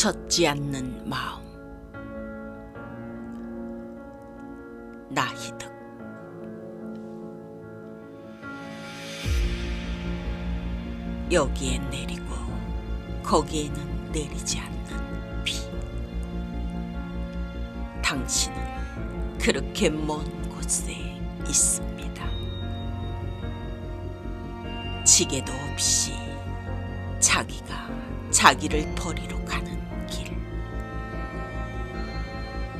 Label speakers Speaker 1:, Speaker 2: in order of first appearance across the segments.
Speaker 1: 젖지 않는 마음. 나희득. 여기에 내리고 거기에는 내리지 않는 비. 당신은 그렇게 먼 곳에 있습니다. 지게도 없이 자기가 자기를 버리러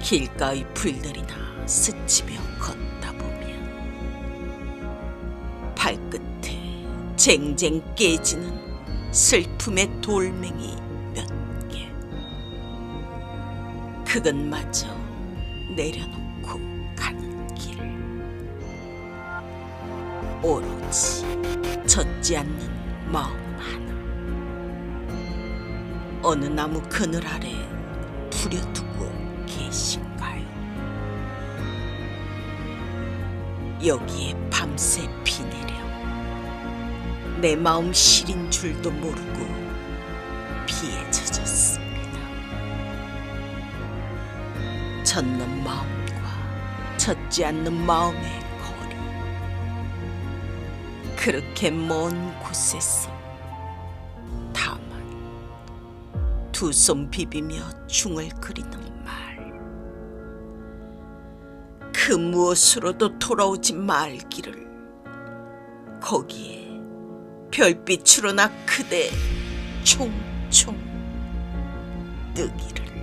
Speaker 1: 길가의 풀들이나 스치며 걷다 보면 발끝에 쟁쟁 깨지는 슬픔의 돌멩이 몇 개. 그것마저 내려놓고 가는 길. 오로지 젖지 않는 마음 하나. 어느 나무 그늘 아래 부려두고 계신가요? 여기에 밤새 비 내려 내 마음 시린 줄도 모르고 비에 젖었습니다. 젖는 마음과 젖지 않는 마음의 거리. 그렇게 먼 곳에서 다만 두 손 비비며 중을 그리는 말. 그 무엇으로도 돌아오지 말기를. 거기에 별빛으로 나 그대 총총 뜨기를